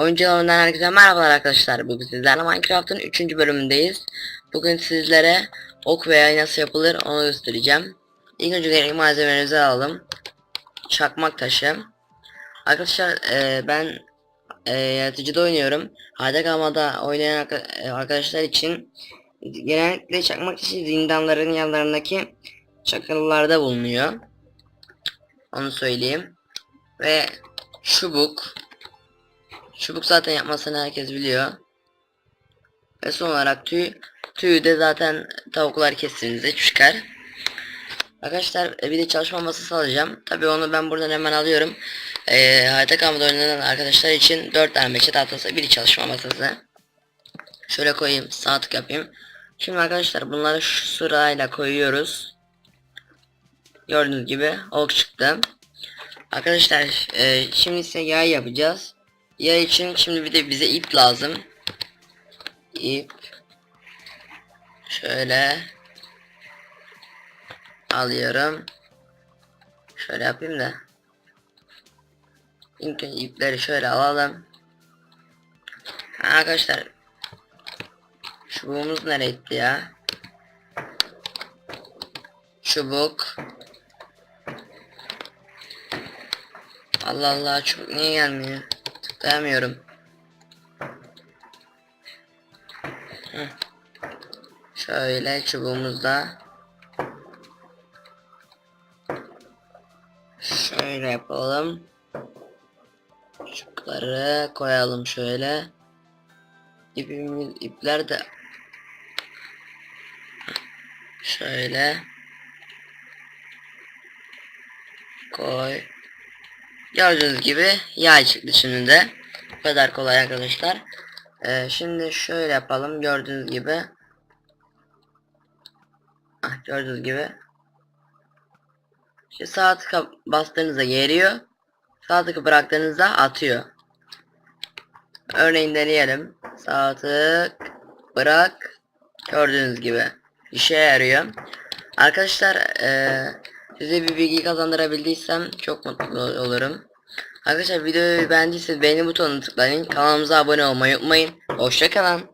Oyuncularından herkese merhabalar arkadaşlar. Bugün sizlerle Minecraft'ın 3. bölümündeyiz. Bugün sizlere ok ve yay nasıl yapılır onu göstereceğim. İlk önce gerekli malzemelerimizi alalım. Çakmak taşı. Arkadaşlar e, ben e, yaratıcıda oynuyorum. Hadi kalmada oynayan e, arkadaşlar için genellikle çakmak taşı zindanların yanlarındaki çakıllarda bulunuyor. Onu söyleyeyim. Ve çubuk. Çubuk zaten yapmasını herkes biliyor. Ve son olarak tüy. Tüyü de zaten tavuklar kestiğinizde çıkar. Arkadaşlar e, bir de çalışma masası alacağım. Tabi onu ben buradan hemen alıyorum. Ee, harita kamada oynanan arkadaşlar için 4 tane meşe tahtası, bir çalışma masası. Şöyle koyayım, sağ tık yapayım. Şimdi arkadaşlar bunları şu sırayla koyuyoruz. Gördüğünüz gibi ok çıktı. Arkadaşlar e, şimdi ise yay yapacağız. Yay için şimdi bir de bize ip lazım. İp. Şöyle. Alıyorum. Şöyle yapayım da. İlk önce ipleri şöyle alalım. Ha, arkadaşlar. Çubuğumuz nereye ya? Çubuk. Allah Allah çubuk niye gelmiyor? Tıklayamıyorum. Hı. Şöyle çubuğumuzda. Şöyle yapalım. Çubukları koyalım şöyle. İpimiz, ipler de şöyle koy. Gördüğünüz gibi yay çıktı şimdi de. Bu kadar kolay arkadaşlar. Ee, şimdi şöyle yapalım. Gördüğünüz gibi. Ah, gördüğünüz gibi. İşte sağ tıka bastığınızda geriyor. Sağ tıkı bıraktığınızda atıyor. Örneğin deneyelim. Sağ tık bırak. Gördüğünüz gibi. işe yarıyor. Arkadaşlar eee size bir bilgi kazandırabildiysem çok mutlu olurum. Arkadaşlar videoyu beğendiyseniz beğeni butonuna tıklayın. Kanalımıza abone olmayı unutmayın. Hoşçakalın.